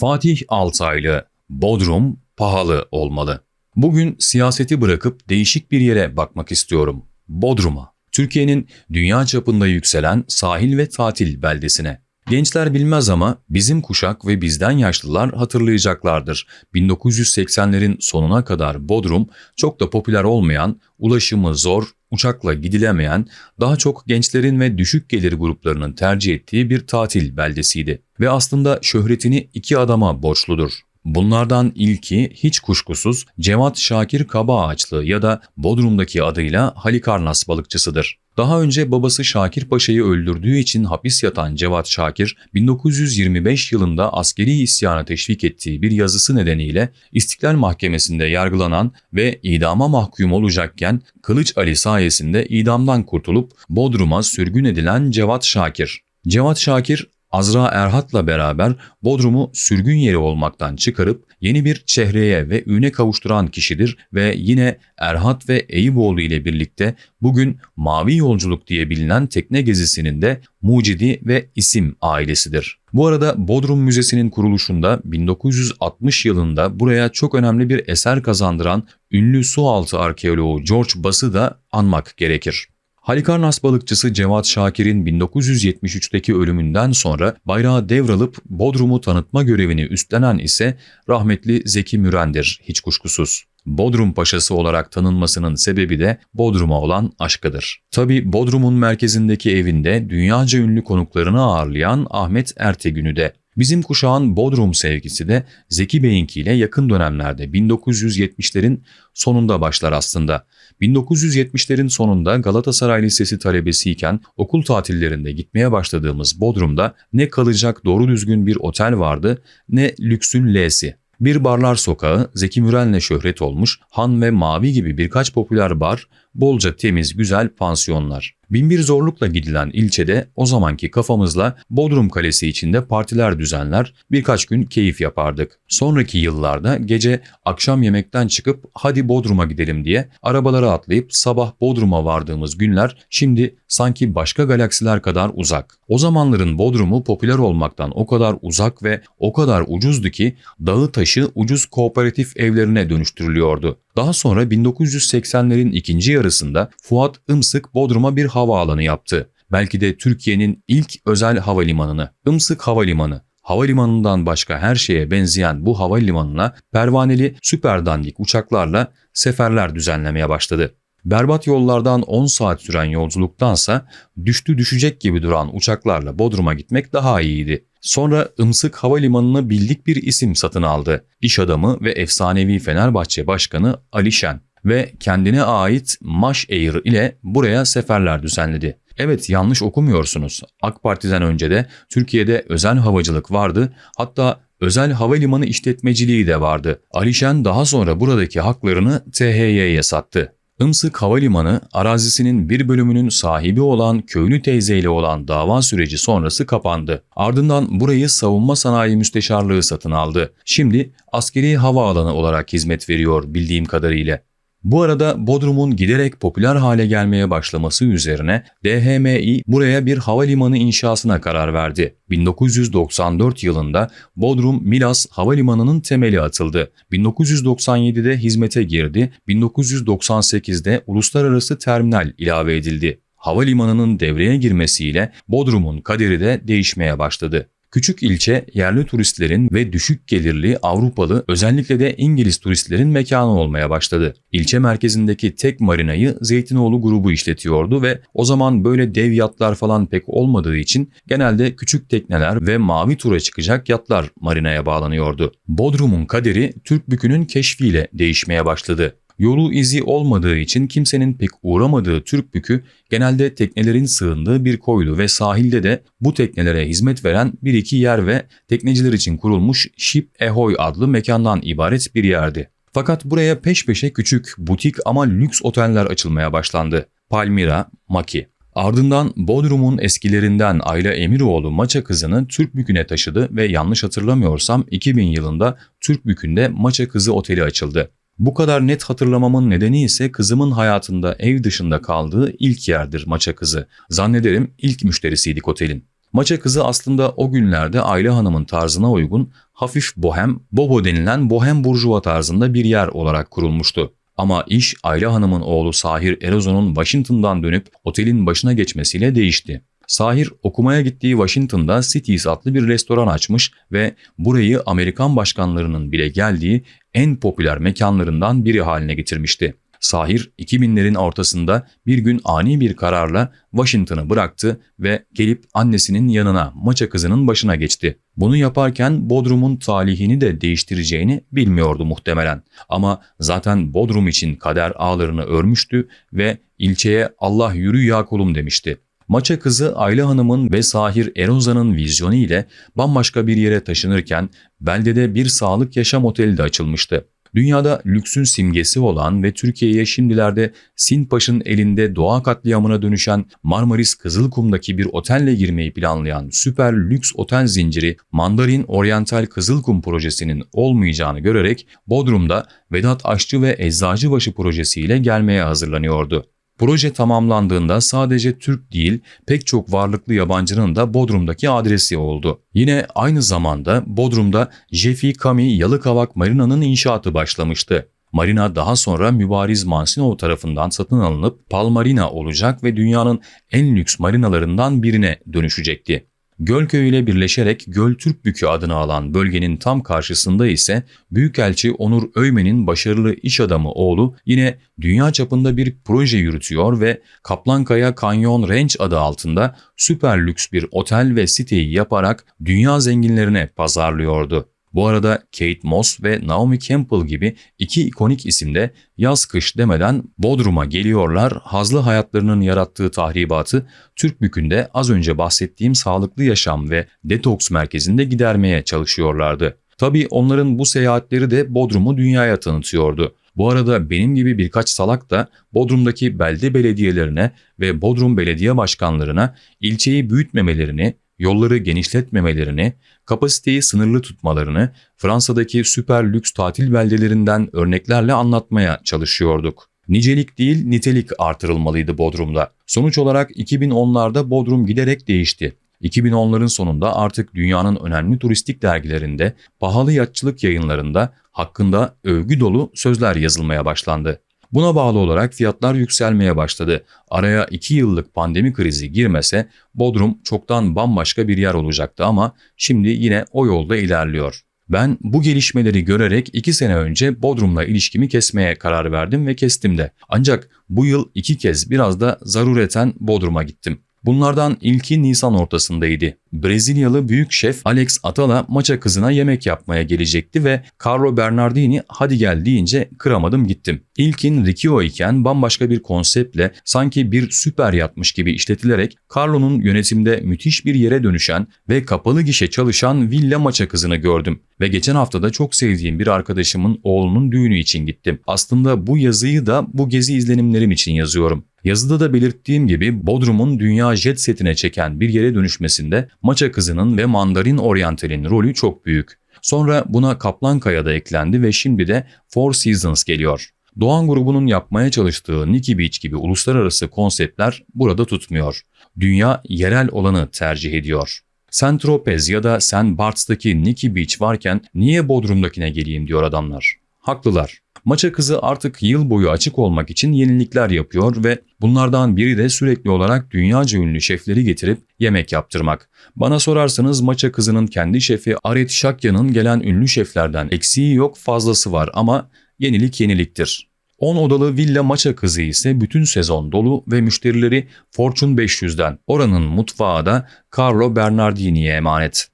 Fatih Altaylı, Bodrum pahalı olmalı. Bugün siyaseti bırakıp değişik bir yere bakmak istiyorum. Bodrum'a. Türkiye'nin dünya çapında yükselen sahil ve tatil beldesine. Gençler bilmez ama bizim kuşak ve bizden yaşlılar hatırlayacaklardır. 1980'lerin sonuna kadar Bodrum çok da popüler olmayan, ulaşımı zor, uçakla gidilemeyen, daha çok gençlerin ve düşük gelir gruplarının tercih ettiği bir tatil beldesiydi. Ve aslında şöhretini iki adama borçludur. Bunlardan ilki hiç kuşkusuz Cevat Şakir Kabaağaçlı ya da Bodrum'daki adıyla Halikarnas balıkçısıdır. Daha önce babası Şakir Paşa'yı öldürdüğü için hapis yatan Cevat Şakir, 1925 yılında askeri isyanı teşvik ettiği bir yazısı nedeniyle İstiklal Mahkemesi'nde yargılanan ve idama mahkum olacakken Kılıç Ali sayesinde idamdan kurtulup Bodrum'a sürgün edilen Cevat Şakir. Cevat Şakir Azra Erhat'la beraber Bodrum'u sürgün yeri olmaktan çıkarıp yeni bir çehreye ve üne kavuşturan kişidir ve yine Erhat ve Eyüboğlu ile birlikte bugün Mavi Yolculuk diye bilinen tekne gezisinin de mucidi ve isim ailesidir. Bu arada Bodrum Müzesi'nin kuruluşunda 1960 yılında buraya çok önemli bir eser kazandıran ünlü sualtı arkeoloğu George Bass'ı da anmak gerekir. Halikarnas balıkçısı Cevat Şakir'in 1973'teki ölümünden sonra bayrağı devralıp Bodrum'u tanıtma görevini üstlenen ise rahmetli Zeki Müren'dir hiç kuşkusuz. Bodrum Paşası olarak tanınmasının sebebi de Bodrum'a olan aşkıdır. Tabi Bodrum'un merkezindeki evinde dünyaca ünlü konuklarını ağırlayan Ahmet Ertegün'ü de Bizim kuşağın Bodrum sevgisi de Zeki Bey'inkiyle yakın dönemlerde 1970'lerin sonunda başlar aslında. 1970'lerin sonunda Galatasaray Lisesi talebesiyken okul tatillerinde gitmeye başladığımız Bodrum'da ne kalacak doğru düzgün bir otel vardı ne lüksün L'si. Bir barlar sokağı Zeki Müren'le şöhret olmuş, Han ve Mavi gibi birkaç popüler bar, bolca temiz güzel pansiyonlar. Binbir zorlukla gidilen ilçede o zamanki kafamızla Bodrum Kalesi içinde partiler düzenler, birkaç gün keyif yapardık. Sonraki yıllarda gece akşam yemekten çıkıp hadi Bodrum'a gidelim diye arabalara atlayıp sabah Bodrum'a vardığımız günler şimdi sanki başka galaksiler kadar uzak. O zamanların Bodrum'u popüler olmaktan o kadar uzak ve o kadar ucuzdu ki dağı taşı ucuz kooperatif evlerine dönüştürülüyordu. Daha sonra 1980'lerin ikinci yarısında Fuat Imsık Bodrum'a bir havaalanı yaptı. Belki de Türkiye'nin ilk özel havalimanını. Imsık Havalimanı. Havalimanından başka her şeye benzeyen bu havalimanına pervaneli süper dandik uçaklarla seferler düzenlemeye başladı. Berbat yollardan 10 saat süren yolculuktansa düştü düşecek gibi duran uçaklarla Bodrum'a gitmek daha iyiydi. Sonra Imsık Havalimanı'nı bildik bir isim satın aldı. İş adamı ve efsanevi Fenerbahçe Başkanı Ali Şen ve kendine ait Maş Air ile buraya seferler düzenledi. Evet yanlış okumuyorsunuz. AK Parti'den önce de Türkiye'de özel havacılık vardı. Hatta özel havalimanı işletmeciliği de vardı. Alişen daha sonra buradaki haklarını THY'ye sattı. Imsık Havalimanı arazisinin bir bölümünün sahibi olan köylü teyze ile olan dava süreci sonrası kapandı. Ardından burayı savunma sanayi müsteşarlığı satın aldı. Şimdi askeri havaalanı olarak hizmet veriyor bildiğim kadarıyla. Bu arada Bodrum'un giderek popüler hale gelmeye başlaması üzerine DHMİ buraya bir havalimanı inşasına karar verdi. 1994 yılında Bodrum Milas Havalimanı'nın temeli atıldı. 1997'de hizmete girdi. 1998'de uluslararası terminal ilave edildi. Havalimanının devreye girmesiyle Bodrum'un kaderi de değişmeye başladı. Küçük ilçe yerli turistlerin ve düşük gelirli Avrupalı özellikle de İngiliz turistlerin mekanı olmaya başladı. İlçe merkezindeki tek marinayı Zeytinoğlu grubu işletiyordu ve o zaman böyle dev yatlar falan pek olmadığı için genelde küçük tekneler ve mavi tura çıkacak yatlar marinaya bağlanıyordu. Bodrum'un kaderi Türk bükünün keşfiyle değişmeye başladı. Yolu izi olmadığı için kimsenin pek uğramadığı Türk bükü genelde teknelerin sığındığı bir koydu ve sahilde de bu teknelere hizmet veren bir iki yer ve tekneciler için kurulmuş Ship Ahoy adlı mekandan ibaret bir yerdi. Fakat buraya peş peşe küçük, butik ama lüks oteller açılmaya başlandı. Palmira, Maki. Ardından Bodrum'un eskilerinden Ayla Emiroğlu Maça kızını Türk Bükü'ne taşıdı ve yanlış hatırlamıyorsam 2000 yılında Türk Bükü'nde Maça Kızı Oteli açıldı. Bu kadar net hatırlamamın nedeni ise kızımın hayatında ev dışında kaldığı ilk yerdir Maça Kızı. Zannederim ilk müşterisiydik otelin. Maça Kızı aslında o günlerde Ayla Hanım'ın tarzına uygun hafif bohem, bobo denilen bohem burjuva tarzında bir yer olarak kurulmuştu. Ama iş Ayla Hanım'ın oğlu Sahir Erozon'un Washington'dan dönüp otelin başına geçmesiyle değişti. Sahir okumaya gittiği Washington'da Cities adlı bir restoran açmış ve burayı Amerikan başkanlarının bile geldiği en popüler mekanlarından biri haline getirmişti. Sahir 2000'lerin ortasında bir gün ani bir kararla Washington'ı bıraktı ve gelip annesinin yanına maça kızının başına geçti. Bunu yaparken Bodrum'un talihini de değiştireceğini bilmiyordu muhtemelen. Ama zaten Bodrum için kader ağlarını örmüştü ve ilçeye Allah yürü ya kolum demişti. Maça kızı Ayla Hanım'ın ve Sahir Erozan'ın vizyonu ile bambaşka bir yere taşınırken beldede bir sağlık yaşam oteli de açılmıştı. Dünyada lüksün simgesi olan ve Türkiye'ye şimdilerde Sinpaş'ın elinde doğa katliamına dönüşen Marmaris Kızılkum'daki bir otelle girmeyi planlayan süper lüks otel zinciri Mandarin Oriental Kızılkum projesinin olmayacağını görerek Bodrum'da Vedat Aşçı ve Eczacıbaşı projesiyle gelmeye hazırlanıyordu. Proje tamamlandığında sadece Türk değil pek çok varlıklı yabancının da Bodrum'daki adresi oldu. Yine aynı zamanda Bodrum'da Jeffy Kami Yalıkavak Marina'nın inşaatı başlamıştı. Marina daha sonra Mübariz Mansinov tarafından satın alınıp Palmarina olacak ve dünyanın en lüks marinalarından birine dönüşecekti. Gölköy ile birleşerek Göltürkbükü adını alan bölgenin tam karşısında ise Büyükelçi Onur Öymen'in başarılı iş adamı oğlu yine dünya çapında bir proje yürütüyor ve Kaplankaya Canyon Ranch adı altında süper lüks bir otel ve siteyi yaparak dünya zenginlerine pazarlıyordu. Bu arada Kate Moss ve Naomi Campbell gibi iki ikonik isimde yaz kış demeden Bodrum'a geliyorlar, hazlı hayatlarının yarattığı tahribatı Türkbükü'nde az önce bahsettiğim sağlıklı yaşam ve detoks merkezinde gidermeye çalışıyorlardı. Tabii onların bu seyahatleri de Bodrum'u dünyaya tanıtıyordu. Bu arada benim gibi birkaç salak da Bodrum'daki belde belediyelerine ve Bodrum belediye başkanlarına ilçeyi büyütmemelerini, yolları genişletmemelerini, kapasiteyi sınırlı tutmalarını Fransa'daki süper lüks tatil beldelerinden örneklerle anlatmaya çalışıyorduk. Nicelik değil nitelik artırılmalıydı Bodrum'da. Sonuç olarak 2010'larda Bodrum giderek değişti. 2010'ların sonunda artık dünyanın önemli turistik dergilerinde, pahalı yatçılık yayınlarında hakkında övgü dolu sözler yazılmaya başlandı. Buna bağlı olarak fiyatlar yükselmeye başladı. Araya 2 yıllık pandemi krizi girmese Bodrum çoktan bambaşka bir yer olacaktı ama şimdi yine o yolda ilerliyor. Ben bu gelişmeleri görerek 2 sene önce Bodrum'la ilişkimi kesmeye karar verdim ve kestim de. Ancak bu yıl iki kez biraz da zarureten Bodrum'a gittim. Bunlardan ilki Nisan ortasındaydı. Brezilyalı büyük şef Alex Atala maça kızına yemek yapmaya gelecekti ve Carlo Bernardini hadi gel deyince kıramadım gittim. İlkin Riccio iken bambaşka bir konseptle sanki bir süper yatmış gibi işletilerek Carlo'nun yönetimde müthiş bir yere dönüşen ve kapalı gişe çalışan villa maça kızını gördüm. Ve geçen haftada çok sevdiğim bir arkadaşımın oğlunun düğünü için gittim. Aslında bu yazıyı da bu gezi izlenimlerim için yazıyorum. Yazıda da belirttiğim gibi Bodrum'un dünya jet setine çeken bir yere dönüşmesinde Maça Kızı'nın ve Mandarin Oriental'in rolü çok büyük. Sonra buna Kaplankaya da eklendi ve şimdi de Four Seasons geliyor. Doğan grubunun yapmaya çalıştığı Nikki Beach gibi uluslararası konseptler burada tutmuyor. Dünya yerel olanı tercih ediyor. Saint Tropez ya da Saint Barts'taki Nikki Beach varken niye Bodrum'dakine geleyim diyor adamlar. Haklılar. Maça kızı artık yıl boyu açık olmak için yenilikler yapıyor ve bunlardan biri de sürekli olarak dünyaca ünlü şefleri getirip yemek yaptırmak. Bana sorarsanız maça kızının kendi şefi Aret Şakya'nın gelen ünlü şeflerden eksiği yok fazlası var ama yenilik yeniliktir. 10 odalı villa maça kızı ise bütün sezon dolu ve müşterileri Fortune 500'den. Oranın mutfağı da Carlo Bernardini'ye emanet.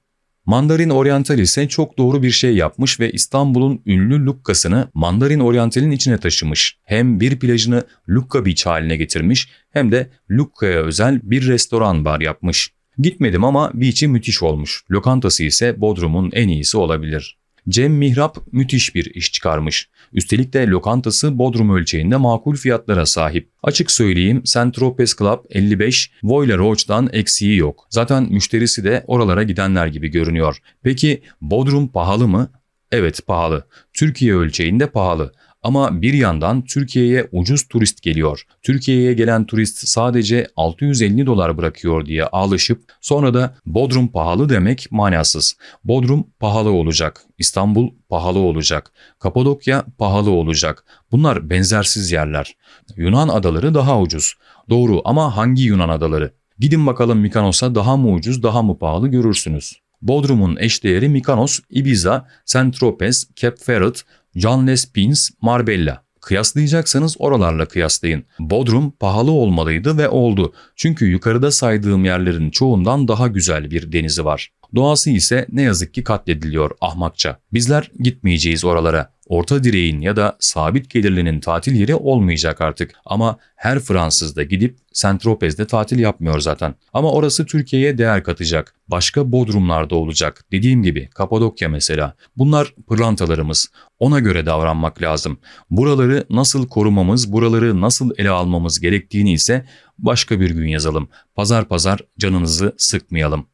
Mandarin Oriental ise çok doğru bir şey yapmış ve İstanbul'un ünlü Lukka'sını Mandarin Oriental'in içine taşımış. Hem bir plajını Lukka Beach haline getirmiş hem de Lukka'ya özel bir restoran bar yapmış. Gitmedim ama beach'i müthiş olmuş. Lokantası ise Bodrum'un en iyisi olabilir. Cem Mihrap müthiş bir iş çıkarmış. Üstelik de lokantası Bodrum ölçeğinde makul fiyatlara sahip. Açık söyleyeyim St. Tropez Club 55 Voyla Roach'dan eksiği yok. Zaten müşterisi de oralara gidenler gibi görünüyor. Peki Bodrum pahalı mı? Evet pahalı. Türkiye ölçeğinde pahalı. Ama bir yandan Türkiye'ye ucuz turist geliyor. Türkiye'ye gelen turist sadece 650 dolar bırakıyor diye ağlaşıp sonra da Bodrum pahalı demek manasız. Bodrum pahalı olacak. İstanbul pahalı olacak. Kapadokya pahalı olacak. Bunlar benzersiz yerler. Yunan adaları daha ucuz. Doğru ama hangi Yunan adaları? Gidin bakalım Mikonos'a daha mı ucuz daha mı pahalı görürsünüz. Bodrum'un eşdeğeri Mikonos, Ibiza, Saint-Tropez, Cape Ferret, John Les Pins, Marbella. Kıyaslayacaksanız oralarla kıyaslayın. Bodrum pahalı olmalıydı ve oldu. Çünkü yukarıda saydığım yerlerin çoğundan daha güzel bir denizi var. Doğası ise ne yazık ki katlediliyor ahmakça. Bizler gitmeyeceğiz oralara. Orta direğin ya da sabit gelirlinin tatil yeri olmayacak artık. Ama her Fransız da gidip Saint-Tropez'de tatil yapmıyor zaten. Ama orası Türkiye'ye değer katacak. Başka bodrumlarda olacak. Dediğim gibi Kapadokya mesela. Bunlar pırlantalarımız. Ona göre davranmak lazım. Buraları nasıl korumamız, buraları nasıl ele almamız gerektiğini ise başka bir gün yazalım. Pazar pazar canınızı sıkmayalım.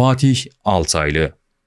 Fatih Altaylı